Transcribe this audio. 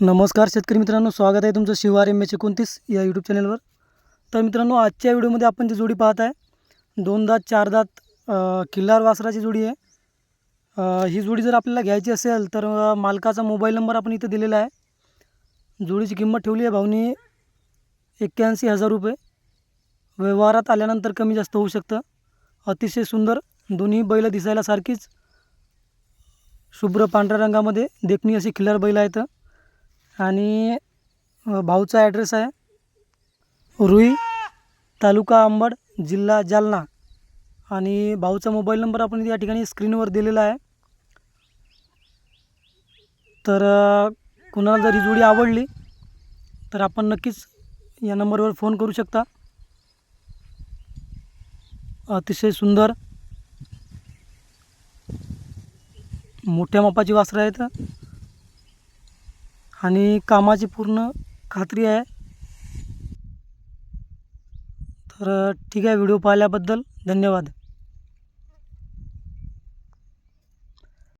नमस्कार शेतकरी मित्रांनो स्वागत आहे तुमचं शिवार एम एच एकोणतीस या यूट्यूब चॅनलवर तर मित्रांनो आजच्या व्हिडिओमध्ये आपण जी जोडी पाहत आहे दोन दात चार दात किल्लार वासराची जोडी आहे. अ, ही जोडी जर आपल्याला घ्यायची असेल तर अ, मालकाचा मोबाईल नंबर आपण इथं दिलेला आहे. जोडीची किंमत ठेवली आहे भाऊनी एक्क्याऐंशी हजार रुपये. व्यवहारात आल्यानंतर कमी जास्त होऊ शकतं. अतिशय सुंदर दोन्ही बैलं दिसायला सारखीच. शुभ्र पांढऱ्या रंगामध्ये देखणी अशी खिल्लार बैल आहेत. आणि भाऊचा ॲड्रेस आहे रुई तालुका अंबड जिल्हा जालना. आणि भाऊचा मोबाईल नंबर आपण या ठिकाणी स्क्रीनवर दिलेला आहे. तर कुणाला जर ही जोडी आवडली तर आपण नक्कीच या नंबरवर फोन करू शकता. अतिशय सुंदर. मोठ्या मापाची वासरं आहेत. आणि कामाची पूर्ण खात्री आहे. तर ठीक आहे व्हिडिओ पाहिल्याबद्दल धन्यवाद.